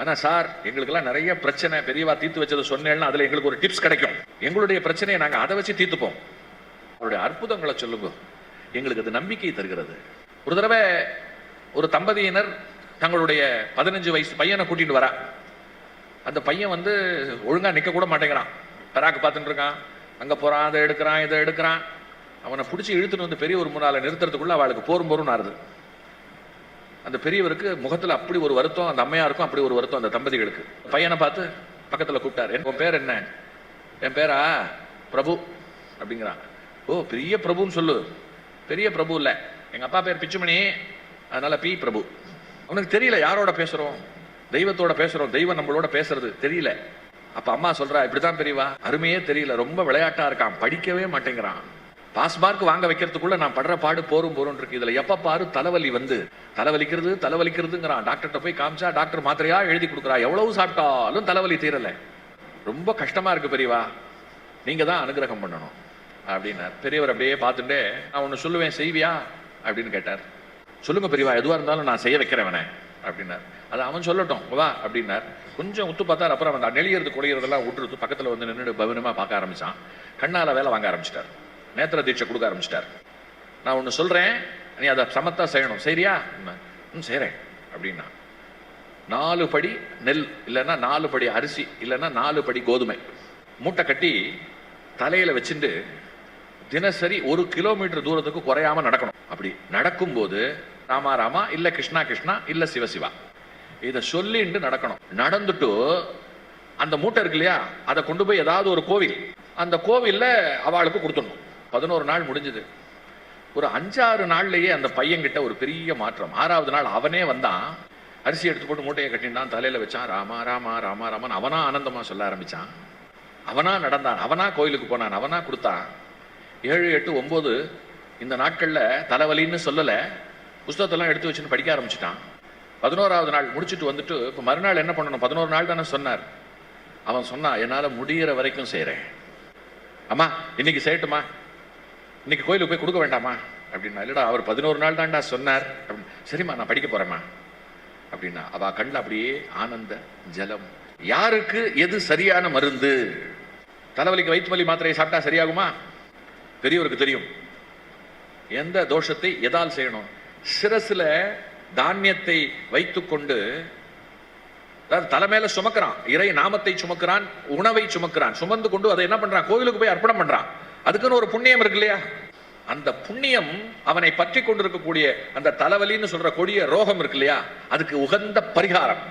ஆனா சார் எங்களுக்கெல்லாம் நிறைய பிரச்சனை பெரியவா தீர்த்து வச்சதை சொன்னேன்னா அதுல எங்களுக்கு ஒரு டிப்ஸ் கிடைக்கும். எங்களுடைய பிரச்சனையை நாங்க அதை வச்சு தீர்த்துப்போம். அவருடைய அற்புதங்களை சொல்லுங்க. எங்களுக்கு அது நம்பிக்கை தருகிறது. ஒரு தடவை ஒரு தம்பதியினர் தங்களுடைய பதினஞ்சு வயசு பையனை கூட்டிட்டு வரா. அந்த பையன் வந்து ஒழுங்கா நிக்க கூட மாட்டேங்கிறான். பெராக்கு பார்த்துட்டு இருக்கான். அங்க போறான் அதை எடுக்கிறான் இதை எடுக்கிறான். அவனை பிடிச்சி இழுத்துட்டு வந்து பெரிய ஒரு முன்னால நிறுத்துறதுக்குள்ள அவளுக்கு போரும் போரும் நாருது அந்த பெரியவருக்கு முகத்துல அப்படி ஒரு வருத்தம் அந்த அம்மையாருக்கும் அப்படி ஒரு வருத்தம் அந்த தம்பதிகளுக்கு. பையனை பார்த்து பக்கத்துல கூப்பிட்டார் என் உன் பேர் என்ன? என் பேரா பிரபு அப்படிங்கிறான் ஓ பெரிய பிரபுன்னு சொல்லு. பெரிய பிரபு இல்ல. எங்க அப்பா பேர் பிச்சுமணி. அதனால பி. பிரபு. அவனுக்கு தெரியல யாரோட பேசுறோம்? தெய்வத்தோட பேசுறோம். தெய்வம் நம்மளோட பேசுறது. தெரியல. அப்ப அம்மா சொல்றா இப்படிதான் பெரியவா. அருமையே தெரியல. ரொம்ப விளையாட்டா இருக்கான். படிக்கவே மாட்டேங்கிறான். பாஸ் மார்க் வாங்க வைக்கிறதுக்குள்ள நான் படுற பாடு போரும் போரும் இருக்கு. இதுல எப்ப பாரு தலைவலி வந்து தலைவலிக்கிறது தலைவலிக்கிறதுங்கிறான் டாக்டர்கிட்ட போய் காமிச்சா டாக்டர் மாத்திரையா எழுதி கொடுக்குறா. எவ்வளவு சாப்பிட்டாலும் தலைவலி தீரல. ரொம்ப கஷ்டமா இருக்கு பெரியவா. நீங்க தான் அனுகிரகம் பண்ணணும். அப்படின்னார். பெரியவர் அப்படியே பார்த்துட்டே நான் ஒன்னு சொல்லுவேன் செய்வியா? அப்படின்னு கேட்டார். சொல்லுங்க பெரியவா எதுவா இருந்தாலும் நான் செய்ய வைக்கிறவனே அப்படின்னார். அது அவன் சொல்லட்டும் வா அப்படின்னார். கொஞ்சம் உத்து பார்த்தார் அப்புறம் அந்த நெளியறது குடையிறதெல்லாம் விட்டுருத்து பக்கத்துல வந்து நின்று பவனமா பார்க்க ஆரம்பிச்சான். கண்ணால வேலை வாங்க ஆரம்பிச்சிட்டார். நேத்திர தீட்சை கொடுக்க ஆரம்பிச்சிட்டார். நான் ஒன்று சொல்றேன் நீ அதை சமத்தா செய்யணும். சரியா? ம் செய்கிறேன் அப்படின்னா. நாலு படி நெல் இல்லைன்னா நாலு படி அரிசி இல்லைன்னா நாலு படி கோதுமை. மூட்டை கட்டி தலையில வச்சுட்டு தினசரி ஒரு கிலோமீட்டர் தூரத்துக்கு குறையாம நடக்கணும். அப்படி நடக்கும்போது ராமா ராமா இல்ல கிருஷ்ணா கிருஷ்ணா இல்ல சிவசிவா இதை சொல்லிட்டு நடக்கணும். நடந்துட்டு அந்த மூட்டை இருக்கு இல்லையா அதை கொண்டு போய் ஏதாவது ஒரு கோவில் அந்த கோவில்ல அவளுக்கு கொடுத்துடணும். பதினோரு நாள் முடிஞ்சது. ஒரு அஞ்சாறு நாள்லயே அந்த பையன்கிட்ட ஒரு பெரிய மாற்றம். ஆறாவது நாள் அவனே வந்தான் அரிசி எடுத்து போட்டு மூட்டையை கட்டினான் தலையில வச்சான் ராமா ராமா ராமா ராமன் அவனா ஆனந்தமா சொல்ல ஆரம்பிச்சான். அவனா நடந்தான் அவனா கோயிலுக்கு போனான் அவனா கொடுத்தான். ஏழு எட்டு ஒன்பது இந்த நாட்கள்ல தலைவலின்னு சொல்லல. புஸ்தகத்தெல்லாம் எடுத்து வச்சுன்னு படிக்க ஆரம்பிச்சிட்டான். பதினோராவது நாள் முடிச்சுட்டு வந்துட்டு இப்ப மறுநாள் என்ன பண்ணணும்? பதினோரு நாள் தானே சொன்னார். அவன் சொன்னான் என்னால முடியிற வரைக்கும் செய்றேன். அம்மா இன்னைக்கு செய்யட்டுமா? இன்னைக்கு கோயிலுக்கு போய் கொடுக்க வேண்டாமா? அப்படின்னா இல்லடா அவர் பதினோரு நாள் தான்டா சொன்னார். அப்படின்னு சரிம்மா நான் படிக்க போறேம்மா. அப்படின்னா அவ கண்ணில் அப்படியே ஆனந்த ஜலம். யாருக்கு எது சரியான மருந்து? தலைவலிக்கு வயிற்று வலி மாத்திரையை சாப்பிட்டா சரியாகுமா? பெரியவருக்கு தெரியும். எந்த தோஷத்தை எதால் செய்யணும்? சிரசில் தானியத்தை வைத்துக்கொண்டு அதாவது தலைமையில சுமக்கிறான் இறை நாமத்தை சுமக்கிறான் உணவை சுமக்கிறான். சுமந்து கொண்டு அதை என்ன பண்றான்? கோவிலுக்கு போய் அர்ப்பணம் பண்றான். அதுக்குன்னு ஒரு புண்ணியம் இருக்கு இல்லையா அந்த புண்ணியம் அவனை பற்றி கொண்டிருக்கக்கூடிய அந்த தலைவலின்னு சொல்ற கொடிய ரோகம் இருக்கு இல்லையா அதுக்கு உகந்த பரிகாரம்.